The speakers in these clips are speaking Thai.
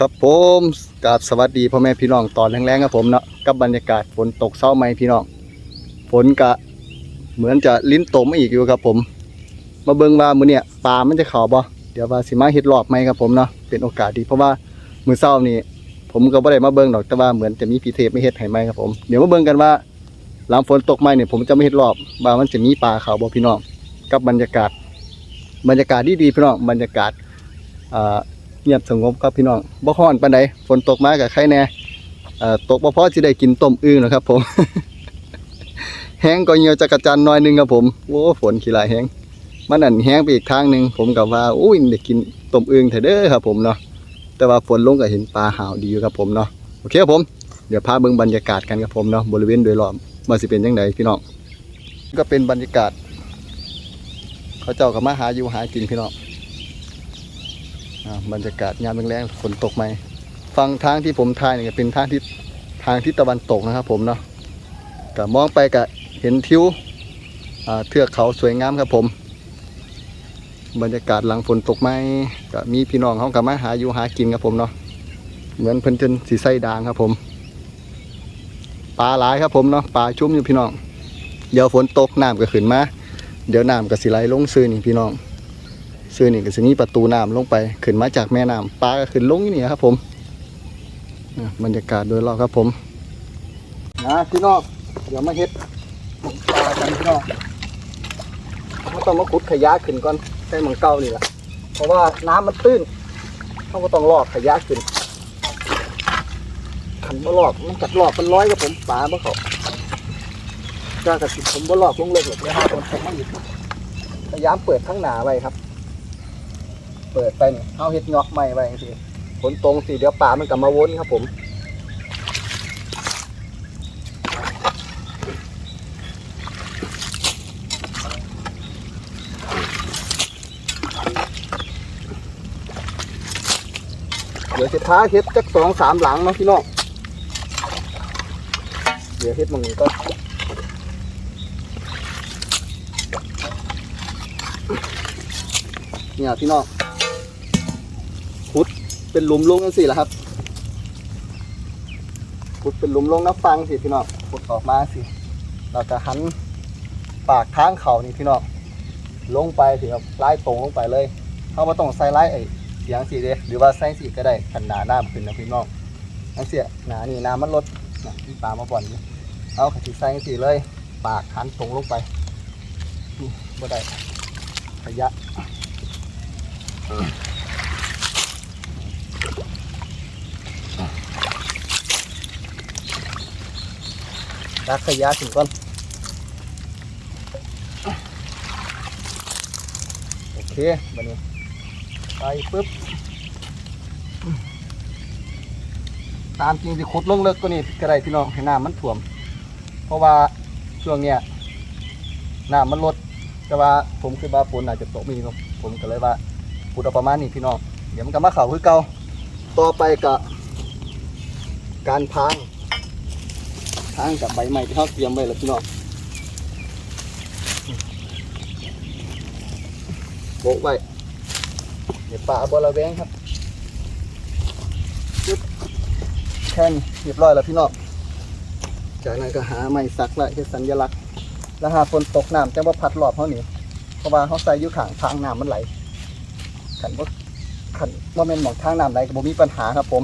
ครับผมกราบสวัสดีพ่อแม่พี่น้องตอนแรงๆครับผมเนาะกับบรรยากาศฝนตกเช้าไหมพี่น้องฝนกะเหมือนจะลิ้นตมอีกอยู่ครับผม มาเบิ่งว่ามื้อเนี่ยปลามันจะเข้าบ่เดี๋ยวว่าสิมาเฮ็ดรอบไหมครับผมเนาะเป็นโอกาสดีเพราะว่ามื้อเช้านี่ผมก็บ่ได้มาเบิ่งดอกแต่ว่าเหมือนจะมีพิเทพไม่เฮ็ดให้ไหมครับผมเดี๋ยวมาเบิ่งกันว่าหลังฝนตกไหมเนี่ยผมจะไม่เฮ็ดรอบว่ามันจะมีปลาเข้าบ่พี่น้องกับบรรยากาศ บรรยากาศดีๆพี่น้องบรรยากาศอ่า เงียบสงบครับพี่น้องบ่ฮ้อนปานใดฝนตกมากับใครแน่เอ่อตกบ่พอสิได้กินต้มอึ่งนะครับ ผม แห้งก็เหี่ยวจักรจันหน่อยหนึงครับผมโอ้ฝนขี้ลายแห้งมันนั่นแห้งไปอีกทางหนึ่งผมก็ว่าอุ้ยได้กินต้มอึ่งเถอะเด้อครับ ผมเนาะแต่ว่าฝนลงก็เห็นปลาหาวดีอยู่ครับผมเนาะโอเคครับผมเดี๋ยวพาเบิ่งบรรยากาศกันครับผมเนาะบริเวณโดยรอบว่าสิเป็นจังไดพี่น้องก็เป็นบรรยากาศ เขาเจ้าก็มาหาอยู่หากินพี่น้อง บรรยากาศยามแรงๆฝนตกไหมฟังทางที่ผมทายเนี่ยเป็นทางที่ทางทิศตะวันตกนะครับ ผมเนาะก็มองไปก็เห็นทิวเทือกเขาสวยงามครับผม บรรยากาศหลังฝนตกไหมก็มีพี่น้องเขาก็มาหาอยู่หากินครับผมเนาะเหมือนเพิ่นจนสีไส้ด่างครับผมปลาหลายครับผมเนาะปลาชุ่มอยู่พี่น้อง เดี๋ยวฝนตกน้ำก็ขึ้นมา เดี๋ยวน้ำก็สิไหลลงซื่อนี่พี่น้อง ซึ่งนี่ก็จะมีประตูน้ำลงไปขึ้นมาจากแม่น้ำปลาก็ขึ้นลงนี่ครับผมบรรยากาศโดยรอบครับผมนะพี่น้องเดี๋ยวมาเฮ็ดปลากันพี่น้องเราต้องมาขุดขยะขึ้นก่อนใช้หมังเก่านี่แหละเพราะว่าน้ำมันตื้นเขาก็ต้องลอกขยะขึ้นขันบ่ลอกมันกัดลอกเป็นร้อยครับผมปลาบ่เขาจ้ากระสิผมบ่ลอกลงเลิกหรอกนะครับผมผมมาหยิบพยายามเปิดข้างหน้าไว้ครับ เปิดไปนี่เอาเห็ดงาะใหม่ไปสิฝนตรงสิเดี๋ยวป่ามันกลับมาวนครับผมเดี๋ยวจะท้าเห็ดจักสองสามหลังเนาะพี่น้องเดี๋ยวเห็ดมึงนี้ก็เนี่ยพี่น้อง เป็นหลุมลงกันสิละครับขุดเป็นหลุมลงน้ำฟังสิพี่น้องขุดออกมาสิเราจะหันปากทางเขานี่พี่น้องลงไปสิครับไล่ตรงลงไปเลยเขาม่ต้องใส่ไล่ไอ้เสียงสีเดหรือว่าใส่สีก็ได้ขันหนาน้ำขึ้นนะพี่น้องนั่นเสียหนานี่น้ำมันลดนะที่ปลามาบ่อนนี่เอาขันสีใส่สีเลย ปากหันตรงลงไปบ่ได้ขยะ รักขยะถึงก่อนโอเคบันนี้ไปปุ๊บตามจริงสิขุดลงเลิกก็นี่ก็ได้พี่น้องให้น้ำมันท่วม เพราะว่าช่วงเนี้ยน้ำมันลดแต่ว่าผมคือว่าฝนอาจจะตกมีผมก็เลยว่าขุดเอาประมาณนี้พี่น้องเดี๋ยวมันก็มาเข่าคือเก่า ต่อไปกับการพางทางกับใบใหม่ที่เขาเตรียมไว้แล้วพี่น้องโบกไว้เดี๋ยวป่าบริเวณครับปึ๊บแค่นี้เรียบร้อยแล้วพี่น้องจากนั้นก็หาไม้สักไว้เป็นสัญลักษณ์แล้วหาฝนตกน้ำจังว่าพัดรอบเขาหนีเพราะว่าเขาใส่ยู่ข้างทางน้ำมันไหลขันว่า ขันว่าเป็นหมองทางน้ำไหลก็บ่มีปัญหาครับผม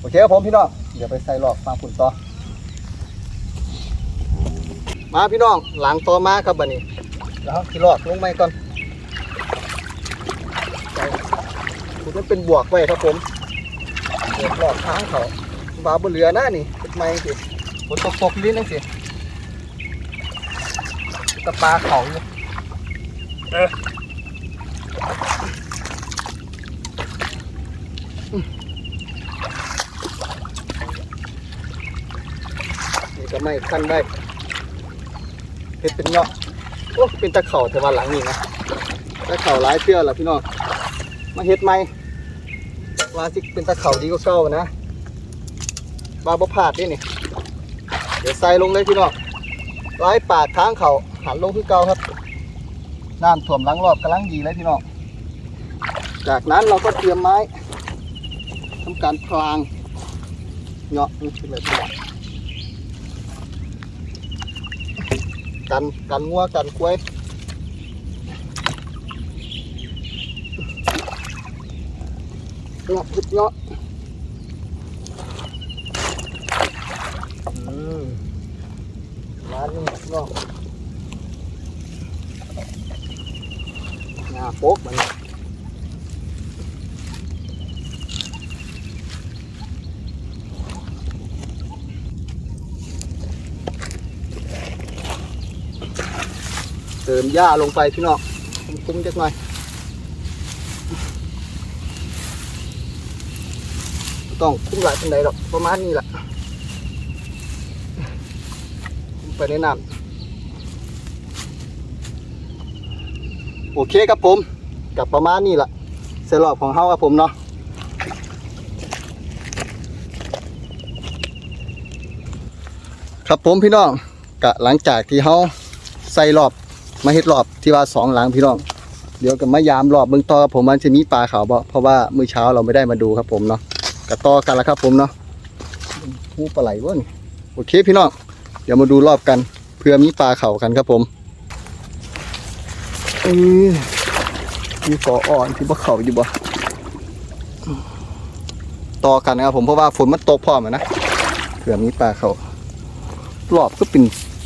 โอเคครับผมพี่น้อง เดี๋ยวไปใส่รอบฟังฝุ่นต่อ มาพี่น้องหลังต่อมาครับบัดนี้ แล้วที่รอดลงไปก่อนคุณมันเป็นบวกไว้ครับผมบวกรอดทางเขาบาบนเรือนะนี่เป็นไม้สิฝนตกตกลิ้นนั่นสิตะปลาเขาอยู่เออ ก็ไม่ขั้นได้เห็ดเป็นเงาะโอ้เป็นตะเข่าแต่ว่าหลังนี่นะตะเข่าหลายเทื่อแล้วพี่น้องมาเห็ดไหมว่าสิเป็นตะเข่าดีก็เก่านะมาบ่พาดนี่นี่เดี๋ยวใส่ลงเลยพี่น้องไล่ปาดทางเขาหันลงที่เก่าครับน้ำท่วมหลังรอบกำลังดีเลยพี่น้องจากนั้นเราก็เตรียมไม้ไำการพลางเงาะนี่คือแบบนี้ กันกันงัวกันกล้วยเงาะพุดเงาะอืมร้านนี้เงาะงาโป๊กมัน เติมหญ้าลงไปพี่น้องคุ้มๆจักหน่อยต้องคุ้มหลายเป็นไดหรอกประมาณนี้แหละไปในน้ำโอเคครับผมกับประมาณนี้แหละเสรอบของเฮาครับผมเนาะครับผมพี่น้องกะหลังจากที่เฮาใส่รอบ มาเฮ็ดรอบที่ว่าสองหลังพี่น้องเดี๋ยวกับมายามรอบเบิ่งต่อครับผมมันจะมีปลาขาวบ่เพราะว่ามื้อเช้าเราไม่ได้มาดูครับผมเนาะก็ต่อกันแล้วครับผมเนาะหูปลาไหลวะนี่โอเคพี่น้องเดี๋ยวมาดูรอบกัน เพื่อมีปลาเขากันครับผมเออมีกออ่อนที่บ่เข่าอยู่บ่ต่อกันนะครับผมเพราะว่าฝนมันตกพร้อมอะนะเผื่อมีปลาเขารอบก็เป็น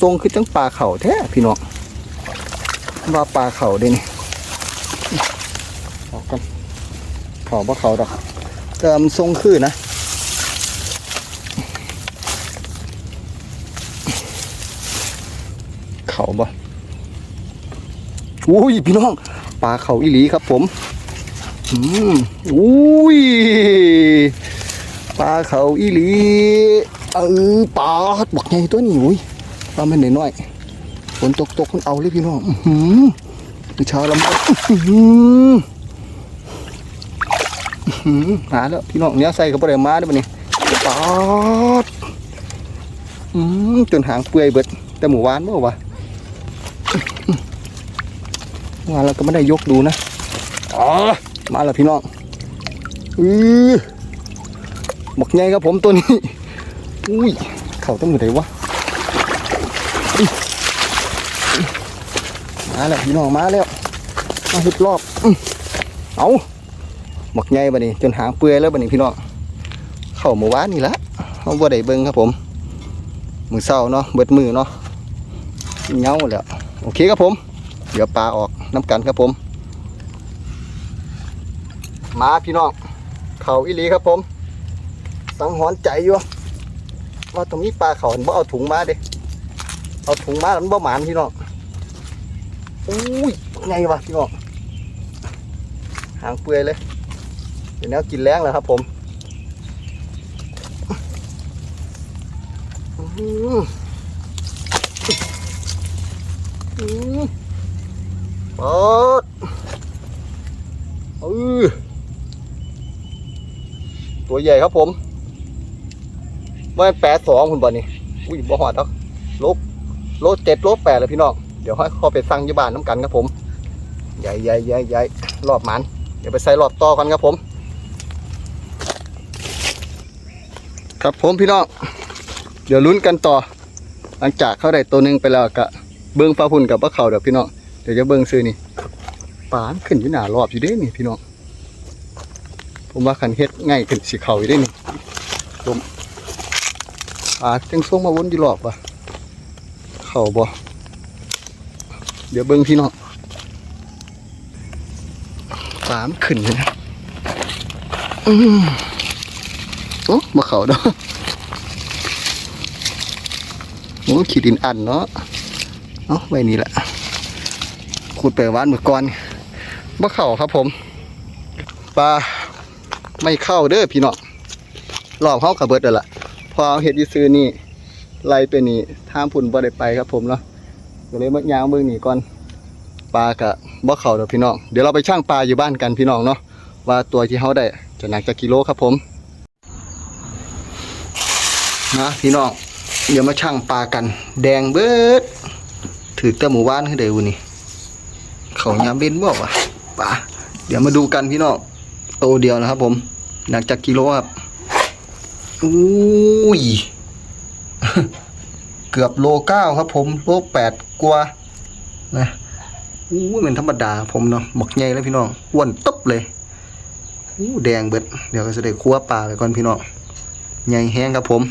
ทรงคือจังปลาเข่าแท้พี่น้อง ว่าปลาเข่าด้นี่ออกกันเข่าว่าเข่าดอกแต่มันทรงคือนะเข่าบ่อุ้ยพี่น้องปลาเข่าอีหลีครับผมอืมอุ้ยปลาเข่าอีหลีเออปลาบักใหญ่ตัวนี้อุ้ยปลาไม่หน่อยๆ นตกตกคนเอาเลยพี่น้องอื้อเช้าล้วมันอื้อหาแล้วพี่น้องเนี้ยใส่กับปลามาได้ปะเนี่ยปาดอืมจนหางเปื่อยเบิด แต่หมูหวานเมื่อวะมานเราก็ไม่ได้ยกดูนะอ๋อมาแล้วพี่น้องอือหมกใหญ่ครับผมตัวนี้ อุ้ย เข่าต้องมือไหนวะ มาแล้วพี่น้องมาแล้วมาหิบรอบเอาหมกใหญ่บัดนี้ จนหางเปื่อยแล้วบัดนี้พี่น้องเข้าหมู่บ้านนี่ละเอาบ่ได้เบิ่งครับผม มือเศร้าเนาะเบิดมือเนาะเงาแล้วโอเคครับผม เดี๋ยวปลาออกน้ำกันครับผม มาพี่น้องเข่าอีลีครับผม สังหรณ์ใจอยู่ว่าตรงนี้ปลาเขาเห็นบ่เอาถุงมาเด้เอาถุงมาแล้วมันบ่หมานพี่น้อง อุ้ยไงวะพี่น้องหางเปื่อยเลยเดี๋ยวแนวกินแรงแล้วครับผมอื้อหืออื้อปอดเออตัวใหญ่ครับผมว่าแปดสองคุณบอลนี่ อุ้ยบ่หอดแล้วลโลบเจ็ดโลแปดเลยพี่น้อง เดี๋ยวห้เขาไปสั่งยี่บ้านน้ำกันครับผมใหญ่ใหญ่ใหญ่ใหญ่รอบหมันเดี๋ยวไปใส่รอบต่อกันครับผม ครับผมพี่น้องเดี๋ยวลุ้นกันต่อ หลังจากเขาได้ตัวหนึ่งไปแล้วกะเบิ้งฟ้าพุ่นกับปลาเขาเดี๋ยวพี่น้องเดี๋ยวจะเบิ้งซื้อนี่ปานขึ้นอยู่หนารอบอยู่ด้นี่พี่น้องผมว่าขันเฮ็ดง่ายขึ้นสีเขาอยู่ด้นี่ผมปลาจังส่งมาวนอยู่รอบวะเขาบ่ เดี๋ยวเบิ้งพี่น้องปลามขึ้นเลยนะอืมโอ้มาเขาเนาะโอ้ขีดินอันเนาะเอาไว้นี่แหละขุดไปวานเมื่อก่อนมาเข่าครับผมปลาไม่เข้าเด้อพี่น้องรอบเขากระเบิดแล้วล่ะ พอเอาเห็ดยูซื้อนี่ไล่ไปนี่ทางพุ่นบ่ได้ไปครับผมเนาะ ก็เลยมายางเบิ่งนี่ก่อนปลากะบ่เข้าเดอกพี่น้องเดี๋ยวเราไปช่างปลาอยู่บ้านกันพี่น้องเนาะว่าตัวที่เฮาได้จะหนักจะกิโลครับผมนะพี่น้องเดี๋ยวมาช่างปลากัน แดงเบิดถือแต่หมู่บ้านให้ได้วุนี่เขายามเล่นบ่วะปลาเดี๋ยวมาดูกันพี่น้องโตเดียวนะครับผมหนักจากกิโลครับอุ้ย เกือบโลเก้าครับ ผมโลแปดกว่านะอู้ยเป็นธรรมดาผมเนาะหมกใหญ่แล้วพี่น้องอ้วนตุ๊บเลยอู้แดงเบิดเดี๋ยวก็จะได้คั่วปลาไปก่อนพี่น้องใหญ่แห้งครับผม